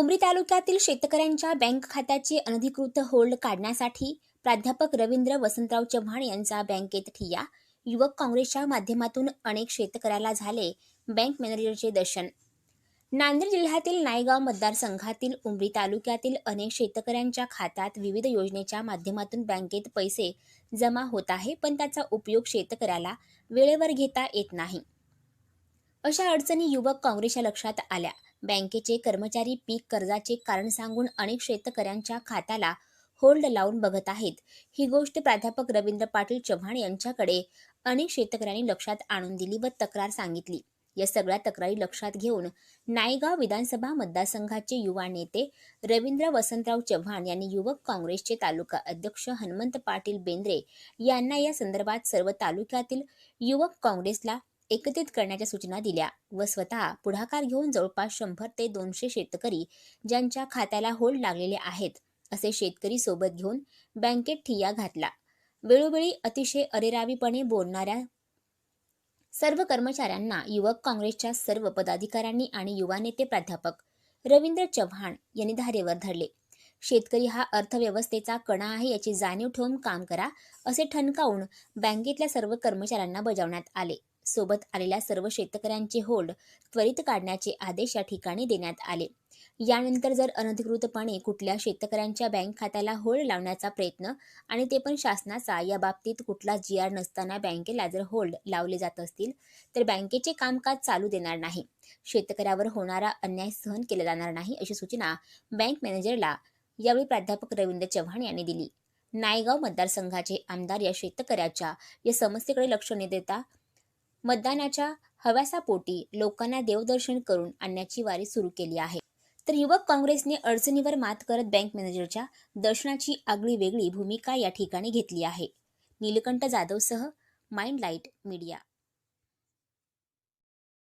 तालुक्यातील शेतकऱ्यांच्या बँक खात्याचे अनधिकृत होल्ड काढण्यासाठी प्राध्यापक रवींद्र वसंतराव चव्हाण यांचा बँकेत ठिय्या. युवक काँग्रेसच्या माध्यमातून अनेक शेतकऱ्याला झाले बँक मॅनेजरचे दर्शन. नांदेड जिल्ह्यातील नायगाव मतदारसंघातील उमरी तालुक्यातील अनेक शेतकऱ्यांच्या खात्यात विविध योजनेच्या माध्यमातून बँकेत पैसे जमा होत आहे पण त्याचा उपयोग शेतकऱ्याला वेळेवर घेता येत नाही. अशा अडचणी युवक काँग्रेसच्या लक्षात आल्या. बँकेचे कर्मचारी पीक कर्जाचे कारण सांगून अनेक शेतकऱ्यांच्या खात्याला होल्ड लावून बघत आहेत. ही गोष्ट प्राध्यापक रवींद्र पाटील चव्हाण यांच्याकडे अनेक शेतकऱ्यांनी लक्षात आणून दिली व तक्रार सांगितली. या सगळ्या तक्रारी लक्षात घेऊन नायगाव विधानसभा मतदारसंघाचे युवा नेते रवींद्र वसंतराव चव्हाण यांनी युवक काँग्रेसचे तालुका अध्यक्ष हनुमंत पाटील बेंद्रे यांना या संदर्भात सर्व तालुक्यातील युवक काँग्रेसला एकत्रित करण्याच्या सूचना दिल्या व स्वतः पुढाकार घेऊन जवळपास शंभर ते दोनशे शेतकरी ज्यांच्या खात्याला होल्ड लागलेले आहेत असे शेतकरी सोबत घेऊन बँकेत ठिय्या घातला. वेळोवेळी अतिशय अरेरावीपणे बोलणाऱ्या सर्व कर्मचाऱ्यांना युवक काँग्रेसच्या सर्व पदाधिकाऱ्यांनी आणि युवा नेते प्राध्यापक रवींद्र चव्हाण यांनी धारेवर धरले. शेतकरी हा अर्थव्यवस्थेचा कणा आहे याची जाणीव ठेवून काम करा असे ठणकावून बँकेतल्या सर्व कर्मचाऱ्यांना बजावण्यात आले. सोबत आलेल्या सर्व शेतकऱ्यांचे होल्ड त्वरित काढण्याचे आदेश या ठिकाणी देण्यात आले. यानंतर जर अनधिकृतपणे कुठल्या शेतकऱ्यांच्या बँक खात्याला होल्ड लावण्याचा प्रयत्न आणि ते पण शासनाचा या बाबतीत कुठला जी आर नसताना बँकेला जर होल्ड लावले जात असतील तर बँकेचे कामकाज चालू देणार नाही. शेतकऱ्यावर होणारा अन्याय सहन केला जाणार नाही अशी सूचना बँक मॅनेजरला यावेळी प्राध्यापक रवींद्र चव्हाण यांनी दिली. नायगाव मतदारसंघाचे आमदार या शेतकऱ्याच्या या समस्येकडे लक्ष न देता मतदानाच्या हव्यासापोटी लोकांना देवदर्शन करून आणण्याची वारी सुरू केली आहे. तर युवक काँग्रेसने अडचणीवर मात करत बँक मॅनेजरच्या दर्शनाची आगळी वेगळी भूमिका या ठिकाणी घेतली आहे. नीलकंठ जाधवसह माइंड लाइट मीडिया.